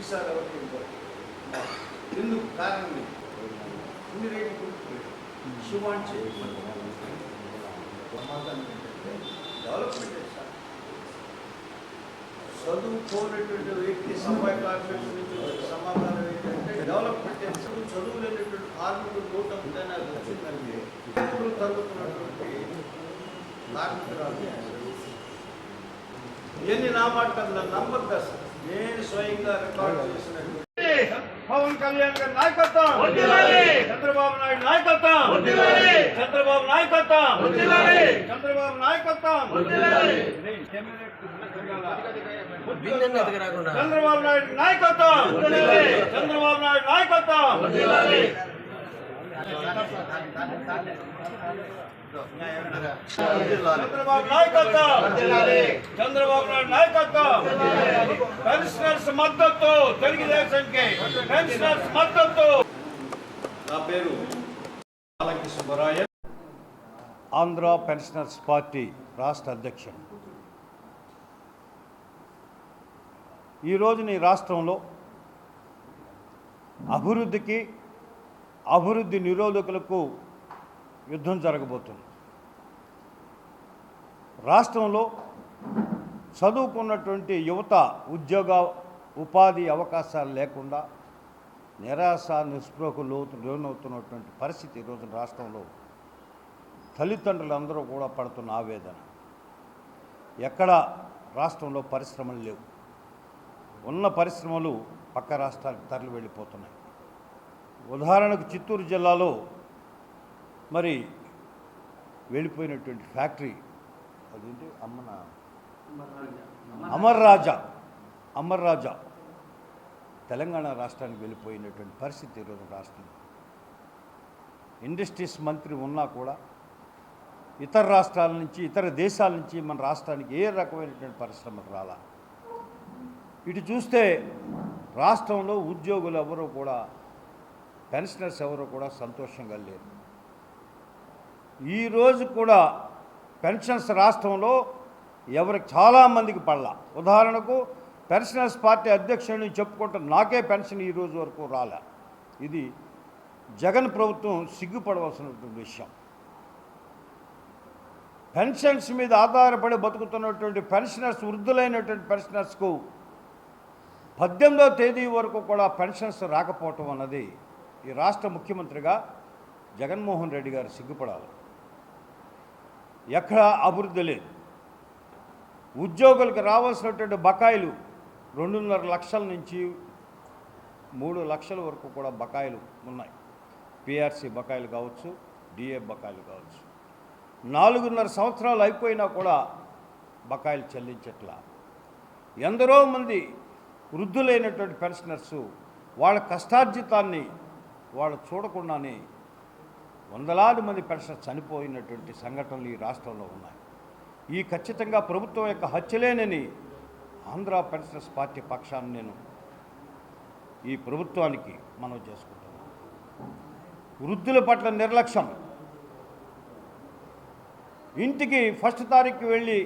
ఈసారి ఎవరికి ఇవ్వరు. ఎందుకు కారణం ఏంటి? ఇన్ని రేట్లు కొనుక్కోలేదు. శివాన్ చేయమని ఏంటంటే డెవలప్మెంట్ సార్ చదువుకోనటువంటి వ్యక్తి సమయ కార్మికుల సమాధానం ఏంటంటే డెవలప్మెంట్ చదువు చదువు లేనటువంటి కార్మికులు నూట ముప్పై వచ్చిందంటే ఇప్పుడు తగ్గుతున్నటువంటి కార్మికురాలు ఎన్ని నా మాట నన్ను నేను స్వయంగా రికార్డు చేసినటువంటి పవన్ కళ్యాణ్ గారి నాయకత్వం. చంద్రబాబు నాయుడు నాయకత్వం. చంద్రబాబు నాయకత్వం. చంద్రబాబు నాయకత్వం. చంద్రబాబు నాయుడు నాయకత్వం. చంద్రబాబు నాయుడు నాయకత్వం. చంద్రబాబు నాయకత్వం! చంద్రబాబు నాయుడు నాయకత్వం! పెన్షనర్స్ మద్దతు తెలుగుదేశంకి! పెన్షనర్స్ మద్దతు! నా పేరు బాలకి సుబ్బరాయ ఆంధ్ర పెన్షనర్స్ పార్టీ రాష్ట్ర అధ్యక్షుడు. ఈ రోజున ఈ రాష్ట్రంలో అభివృద్ధికి అభివృద్ధి నిరోధకులకు యుద్ధం జరగబోతుంది. రాష్ట్రంలో చదువుకున్నటువంటి యువత ఉద్యోగ ఉపాధి అవకాశాలు లేకుండా నిరాశ నిస్పృహకు లోతు లోనవుతున్నటువంటి పరిస్థితి ఈరోజు రాష్ట్రంలో తల్లిదండ్రులందరూ కూడా పడుతున్న ఆవేదన. ఎక్కడ రాష్ట్రంలో పరిశ్రమలు లేవు. ఉన్న పరిశ్రమలు పక్క రాష్ట్రాలకు తరలి వెళ్ళిపోతున్నాయి. ఉదాహరణకు చిత్తూరు జిల్లాలో మరి వెళ్ళిపోయినటువంటి ఫ్యాక్టరీ అదేంటి? అమ్మన అమర్ రాజా అమర్ రాజా తెలంగాణ రాష్ట్రానికి వెళ్ళిపోయినటువంటి పరిస్థితి ఈరోజు రాష్ట్రంలో ఇండస్ట్రీస్ మంత్రి ఉన్నా కూడా ఇతర రాష్ట్రాల నుంచి ఇతర దేశాల నుంచి మన రాష్ట్రానికి ఏ రకమైనటువంటి పరిశ్రమలు రాలా? ఇటు చూస్తే రాష్ట్రంలో ఉద్యోగులు ఎవరు కూడా పెన్షనర్స్ ఎవరు కూడా సంతోషంగా లేరు. ఈరోజు కూడా పెన్షన్స్ రాష్ట్రంలో ఎవరికి చాలామందికి పడలా. ఉదాహరణకు పెన్షనర్స్ పార్టీ అధ్యక్షుడిని చెప్పుకుంటే నాకే పెన్షన్ ఈ రోజు వరకు రాలే. ఇది జగన్ ప్రభుత్వం సిగ్గుపడవలసినటువంటి విషయం. పెన్షన్స్ మీద ఆధారపడి బతుకుతున్నటువంటి పెన్షనర్స్ వృద్ధులైనటువంటి పెన్షనర్స్కు పద్దెనిమిదో తేదీ వరకు కూడా పెన్షన్స్ రాకపోవటం అన్నది ఈ రాష్ట్ర ముఖ్యమంత్రిగా జగన్మోహన్ రెడ్డి గారు సిగ్గుపడాలి. ఎక్కడ అభివృద్ధి లేదు. ఉద్యోగులకు రావాల్సినటువంటి బకాయిలు రెండున్నర లక్షల నుంచి మూడు లక్షల వరకు కూడా బకాయిలు ఉన్నాయి. పిఆర్సీ బకాయిలు కావచ్చు డిఏ బకాయిలు కావచ్చు. నాలుగున్నర సంవత్సరాలు అయిపోయినా కూడా బకాయిలు చెల్లించట్లా. ఎందరో మంది వృద్ధులైనటువంటి పెన్షనర్సు వాళ్ళ కష్టార్జితాన్ని వాళ్ళు చూడకుండానే వందలాది మంది పెన్షన్ చనిపోయినటువంటి సంఘటనలు ఈ రాష్ట్రంలో ఉన్నాయి. ఈ ఖచ్చితంగా ప్రభుత్వం యొక్క హత్యలేనని ఆంధ్ర పెన్షనర్స్ పార్టీ పక్షాన్ని నేను ఈ ప్రభుత్వానికి మనం చేసుకుంటున్నాను. వృద్ధుల పట్ల నిర్లక్ష్యం. ఇంటికి ఫస్ట్ తారీఖు వెళ్ళి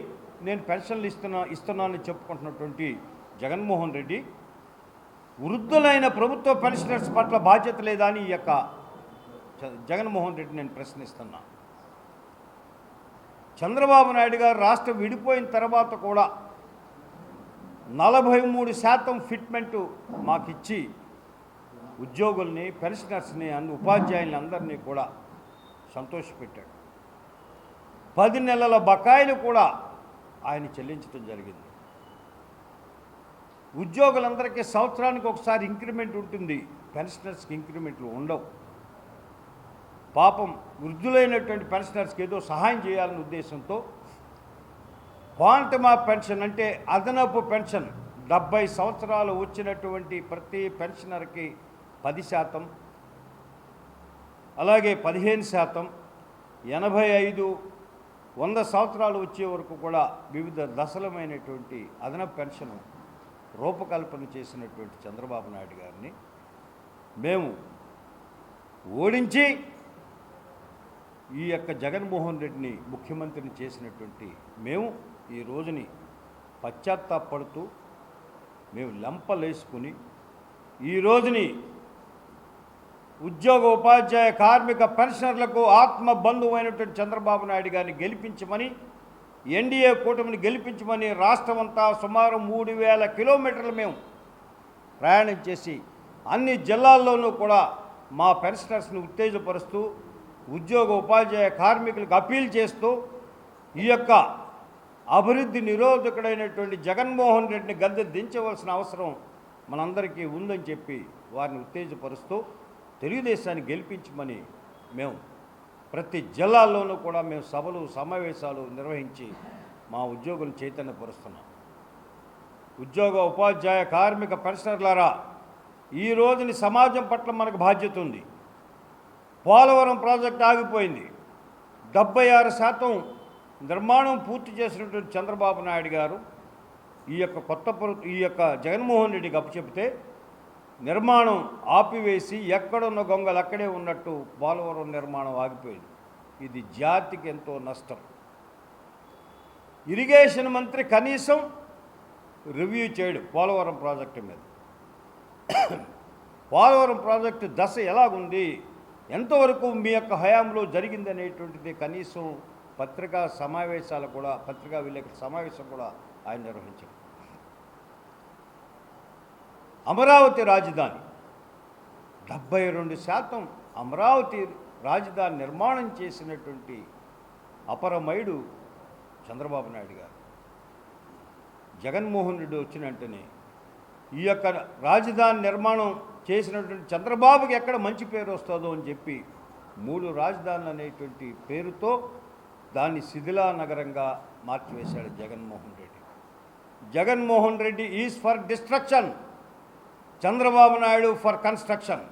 నేను పెన్షన్లు ఇస్తున్నా ఇస్తున్నానని చెప్పుకుంటున్నటువంటి జగన్మోహన్ రెడ్డి వృద్ధులైన ప్రభుత్వ పెన్షనర్స్ పట్ల బాధ్యత లేదా అని ఈ యొక్క జగన్మోహన్ రెడ్డి నేను ప్రశ్నిస్తున్నా. చంద్రబాబు నాయుడు గారు రాష్ట్రం విడిపోయిన తర్వాత కూడా నలభై మూడు శాతం ఫిట్మెంటు మాకిచ్చి ఉద్యోగుల్ని పెన్షనర్స్ని అన్ని ఉపాధ్యాయుల్ని అందరినీ కూడా సంతోషపెట్టాడు. పది నెలల బకాయిలు కూడా ఆయన చెల్లించడం జరిగింది. ఉద్యోగులందరికీ సంవత్సరానికి ఒకసారి ఇంక్రిమెంట్ ఉంటుంది. పెన్షనర్స్కి ఇంక్రిమెంట్లు ఉండవు. పాపం వృద్ధులైనటువంటి పెన్షనర్స్కి ఏదో సహాయం చేయాలనే ఉద్దేశంతో క్వాంటమా పెన్షన్ అంటే అదనపు పెన్షన్. డెబ్బై సంవత్సరాలు వచ్చినటువంటి ప్రతి పెన్షనర్కి పది శాతం అలాగే పదిహేను శాతం ఎనభై ఐదు వంద సంవత్సరాలు వచ్చే వరకు కూడా వివిధ దశలమైనటువంటి అదనపు పెన్షన్ రూపకల్పన చేసినటువంటి చంద్రబాబు నాయుడు గారిని మేము ఓడించి ఈ యొక్క జగన్మోహన్ రెడ్డిని ముఖ్యమంత్రిని చేసినటువంటి మేము ఈ రోజుని పశ్చాత్తాపడుతూ మేము లంపలేసుకుని ఈ రోజుని ఉద్యోగ ఉపాధ్యాయ కార్మిక పెన్షనర్లకు ఆత్మ బంధువైనటువంటి చంద్రబాబు నాయుడు గారిని గెలిపించమని ఎన్డీఏ కూటమిని గెలిపించమని రాష్ట్రమంతా సుమారు మూడు వేల కిలోమీటర్లు మేము ప్రయాణం చేసి అన్ని జిల్లాల్లోనూ కూడా మా పెన్షనర్స్ని ఉత్తేజపరుస్తూ ఉద్యోగ ఉపాధ్యాయ కార్మికులకు అప్పీల్ చేస్తూ ఈ యొక్క అభివృద్ధి నిరోధకుడైనటువంటి జగన్మోహన్ రెడ్డిని గద్దె దించవలసిన అవసరం మనందరికీ ఉందని చెప్పి వారిని ఉత్తేజపరుస్తూ తెలుగుదేశాన్ని గెలిపించమని మేము ప్రతి జిల్లాల్లోనూ కూడా మేము సభలు సమావేశాలు నిర్వహించి మా ఉద్యోగులను చైతన్యపరుస్తున్నాం. ఉద్యోగ ఉపాధ్యాయ కార్మిక పెన్షనర్లారా ఈ రోజుని సమాజం పట్ల మనకు బాధ్యత ఉంది. పోలవరం ప్రాజెక్ట్ ఆగిపోయింది. డెబ్బై ఆరు శాతం నిర్మాణం పూర్తి చేసినటువంటి చంద్రబాబు నాయుడు గారు ఈ యొక్క కొత్త ప్రభుత్వ ఈ యొక్క జగన్మోహన్ రెడ్డికి అప్పచెప్తే నిర్మాణం ఆపివేసి ఎక్కడున్న గొంగలు అక్కడే ఉన్నట్టు పోలవరం నిర్మాణం ఆగిపోయింది. ఇది జాతికి ఎంతో నష్టం. ఇరిగేషన్ మంత్రి కనీసం రివ్యూ చేయడు పోలవరం ప్రాజెక్టు మీద. పోలవరం ప్రాజెక్టు దశ ఎలాగుంది? ఎంతవరకు మీ యొక్క హయాంలో జరిగిందనేటువంటిది కనీసం పత్రికా సమావేశాలు కూడా పత్రికా విలేకరుల సమావేశం కూడా ఆయన నిర్వహించారు. అమరావతి రాజధాని డెబ్బై రెండు శాతం అమరావతి రాజధాని నిర్మాణం చేసినటువంటి అపరమయుడు చంద్రబాబు నాయుడు గారు. జగన్మోహన్ రెడ్డి వచ్చిన వెంటనే ఈ యొక్క రాజధాని నిర్మాణం చేసినటువంటి చంద్రబాబుకి ఎక్కడ మంచి పేరు వస్తుందో అని చెప్పి మూడు రాజధానులు అనేటువంటి పేరుతో దాన్ని శిథిలా నగరంగా మార్చివేశాడు Jaganmohan Reddy. Jaganmohan Reddy is for destruction Chandrababu Naidu for construction.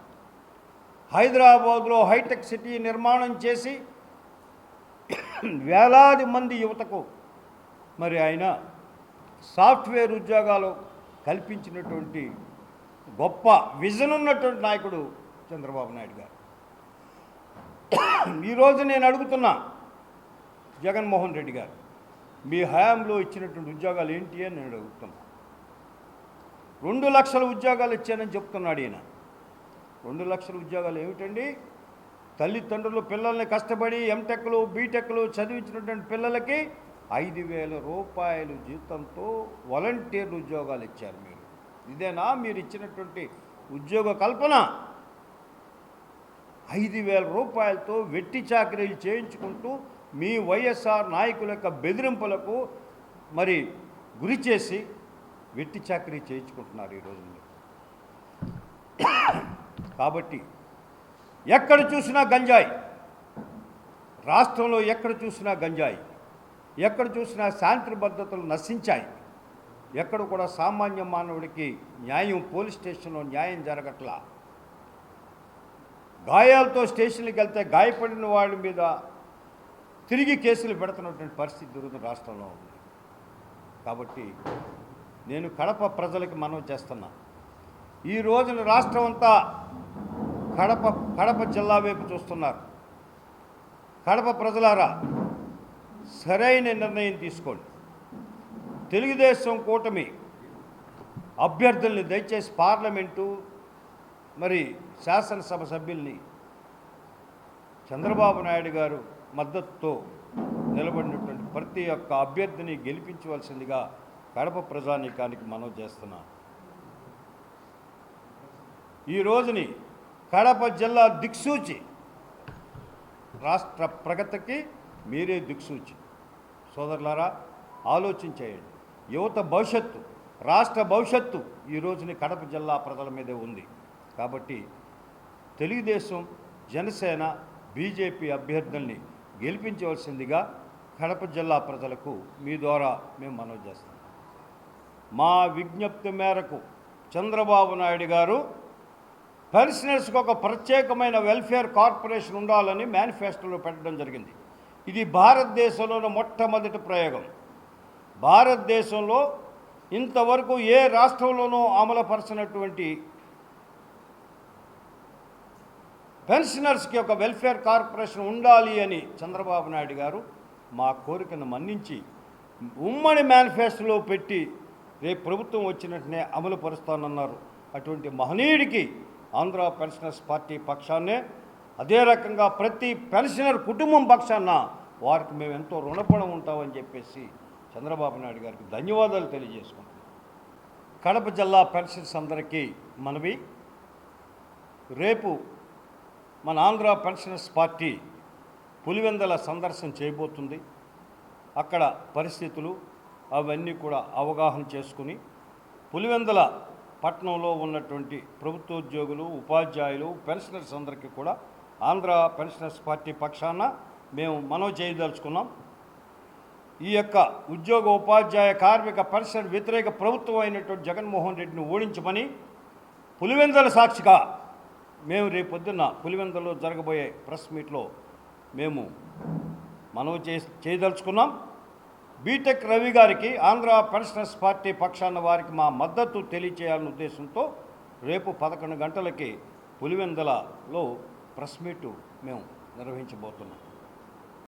హైదరాబాద్లో హైటెక్ సిటీ నిర్మాణం చేసి వేలాది మంది యువతకు మరి ఆయన సాఫ్ట్వేర్ ఉద్యోగాలు కల్పించినటువంటి గొప్ప విజన్ ఉన్నటువంటి నాయకుడు చంద్రబాబు నాయుడు గారు. ఈరోజు నేను అడుగుతున్నా జగన్మోహన్ రెడ్డి గారు మీ హయాంలో ఇచ్చినటువంటి ఉద్యోగాలు ఏంటి అని నేను అడుగుతున్నా. రెండు లక్షల ఉద్యోగాలు ఇచ్చానని చెప్తున్నాడు ఈయన. రెండు లక్షల ఉద్యోగాలు ఏమిటండి? తల్లిదండ్రులు పిల్లల్ని కష్టపడి ఎంటెక్లు బీటెక్లు చదివించినటువంటి పిల్లలకి ఐదు వేల రూపాయలు జీతంతో వాలంటీర్ ఉద్యోగాలు ఇచ్చారు మీరు. ఇదేనా? మీరు ఇచ్చినటువంటి ఉద్యోగ కల్పన. ఐదు వేల రూపాయలతో వెట్టి చాకరీలు చేయించుకుంటూ మీ వైఎస్ఆర్ నాయకుల యొక్క బెదిరింపులకు మరి గురి చేసి వెట్టి చాకరీ చేయించుకుంటున్నారు ఈ రోజుల్లో కాబట్టి ఎక్కడ చూసినా గంజాయి. రాష్ట్రంలో ఎక్కడ చూసినా గంజాయి. ఎక్కడ చూసినా శాంతి భద్రతలు నశించాయి. ఎక్కడ కూడా సామాన్య మానవుడికి న్యాయం పోలీస్ స్టేషన్లో న్యాయం జరగట్లా. గాయాలతో స్టేషన్కి వెళ్తే గాయపడిన వాళ్ళ మీద తిరిగి కేసులు పెడుతున్నటువంటి పరిస్థితి జరుగుతున్న రాష్ట్రంలో ఉంది. కాబట్టి నేను కడప ప్రజలకి మనవి చేస్తున్నా. ఈ రోజున రాష్ట్రం అంతా కడప కడప జిల్లా వైపు చూస్తున్నారు. కడప ప్రజలారా సరైన నిర్ణయం తీసుకోండి. తెలుగుదేశం కూటమి అభ్యర్థుల్ని దయచేసి పార్లమెంటు మరి శాసనసభ సభ్యుల్ని చంద్రబాబు నాయుడు గారు మద్దతుతో నిలబడినటువంటి ప్రతి ఒక్క అభ్యర్థిని గెలిపించవలసిందిగా కడప ప్రజానీకానికి మనవి చేస్తున్నాను ఈ రోజుని కడప జిల్లా దిక్సూచి రాష్ట్ర ప్రగతికి మీరే దిక్సూచి. సోదరులారా ఆలోచించేయండి యువత భవిష్యత్తు రాష్ట్ర భవిష్యత్తు ఈ రోజుని కడప జిల్లా ప్రజల మీదే ఉంది. కాబట్టి తెలుగుదేశం జనసేన బీజేపీ అభ్యర్థుల్ని గెలిపించవలసిందిగా కడప జిల్లా ప్రజలకు మీ ద్వారా మేము మనవి చేస్తాం. మా విజ్ఞప్తి మేరకు చంద్రబాబు నాయుడు గారు పెన్షనర్స్కి ఒక ప్రత్యేకమైన వెల్ఫేర్ కార్పొరేషన్ ఉండాలని మేనిఫెస్టోలో పెట్టడం జరిగింది. ఇది భారతదేశంలోని మొట్టమొదటి ప్రయోగం. భారతదేశంలో ఇంతవరకు ఏ రాష్ట్రంలోనూ అమలుపరచినటువంటి పెన్షనర్స్కి ఒక వెల్ఫేర్ కార్పొరేషన్ ఉండాలి అని చంద్రబాబు నాయుడు గారు మా కోరికను మన్నించి ఉమ్మడి మేనిఫెస్టోలో పెట్టి రేపు ప్రభుత్వం వచ్చినట్టునే అమలు పరుస్తానన్నారు అటువంటి మహనీయుడికి ఆంధ్ర పెన్షనర్స్ పార్టీ పక్షాన్నే అదే రకంగా ప్రతి పెన్షనర్ కుటుంబం పక్షాన వారికి మేము ఎంతో రుణపడి ఉంటామని చెప్పేసి చంద్రబాబు నాయుడు గారికి ధన్యవాదాలు తెలియజేసుకుంటున్నాను. కడప జిల్లా పెన్షన్స్ అందరికీ మనవి. రేపు మన ఆంధ్ర పెన్షనర్స్ పార్టీ పులివెందల సందర్శన చేయబోతుంది. అక్కడ పరిస్థితులు అవన్నీ కూడా అవగాహన చేసుకుని పులివెందల పట్టణంలో ఉన్నటువంటి ప్రభుత్వోద్యోగులు ఉపాధ్యాయులు పెన్షనర్స్ అందరికీ కూడా ఆంధ్ర పెన్షనర్స్ పార్టీ పక్షాన మేము మనవి చేయదలుచుకున్నాం. ఈ యొక్క ఉద్యోగ ఉపాధ్యాయ కార్మిక పరిశ్రమ వ్యతిరేక ప్రభుత్వం అయినటువంటి జగన్మోహన్ రెడ్డిని ఓడించమని పులివెందల సాక్షిగా మేము రేపొద్దున్న పులివెందలో జరగబోయే ప్రెస్ మీట్లో మేము మనవి చే చేయదలుచుకున్నాం. బీటెక్ రవి గారికి ఆంధ్ర పెన్షనర్స్ పార్టీ పక్షాన వారికి మా మద్దతు తెలియచేయాలనే ఉద్దేశంతో రేపు పదకొండు గంటలకి పులివెందలలో ప్రెస్ మీటు మేము నిర్వహించబోతున్నాం.